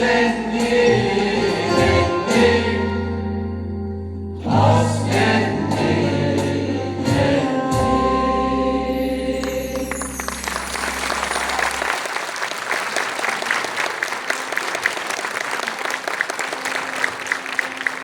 hasretli.